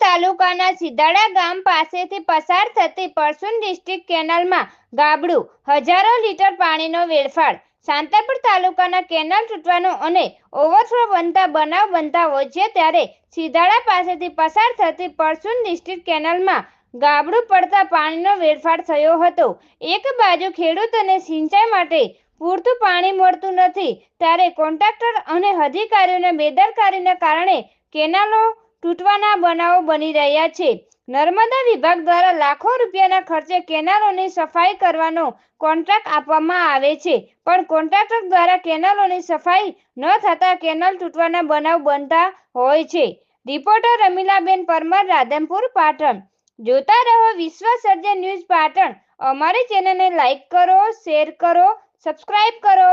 તાલુકાના સિદાડા ગામ પાસેથી પસાર થતી પરસુન ડિસ્ટ્રિક્ટ કેનાલમાં ગાબડું, હજારો લીટર પાણીનો વેડફાળ, શાંતાપુર તાલુકાના કેનાલ તૂટવાનો અને ઓવરફ્લો બનતા બનાવ બનતા હોય છે ત્યારે સિદાડા પાસેથી પસાર થતી પરસુન ડિસ્ટ્રિક્ટ કેનાલમાં ગાબડું પડતા પાણીનો વેડફાળ થયો હતો. એક બાજુ ખેડૂતોને સિંચાઈ માટે પૂરતું પાણી મળતું નથી. ત્યારે કોન્ટ્રાક્ટર અને અધિકારીઓના બેદરકારીના કારણે કેનાલો તૂટવાના બનાવો બની રહ્યા છે. નર્મદા વિભાગ દ્વારા લાખો રૂપિયાના ખર્ચે કેનાલોની સફાઈ કરવાનો કોન્ટ્રાક્ટ આપવામાં આવે છે. પણ કોન્ટ્રાક્ટર દ્વારા કેનાલોની સફાઈ ન થતા કેનાલ તૂટવાના બનાવ બનતા હોય છે. રિપોર્ટર રમીલાબેન પરમાર, રાધનપુર, પાટણ. જોતા રહો વિશ્વ સર્જન ન્યૂઝ પાટણ. અમારી ચેનલને લાઈક કરો, શેર કરો, સબસ્ક્રાઇબ કરો.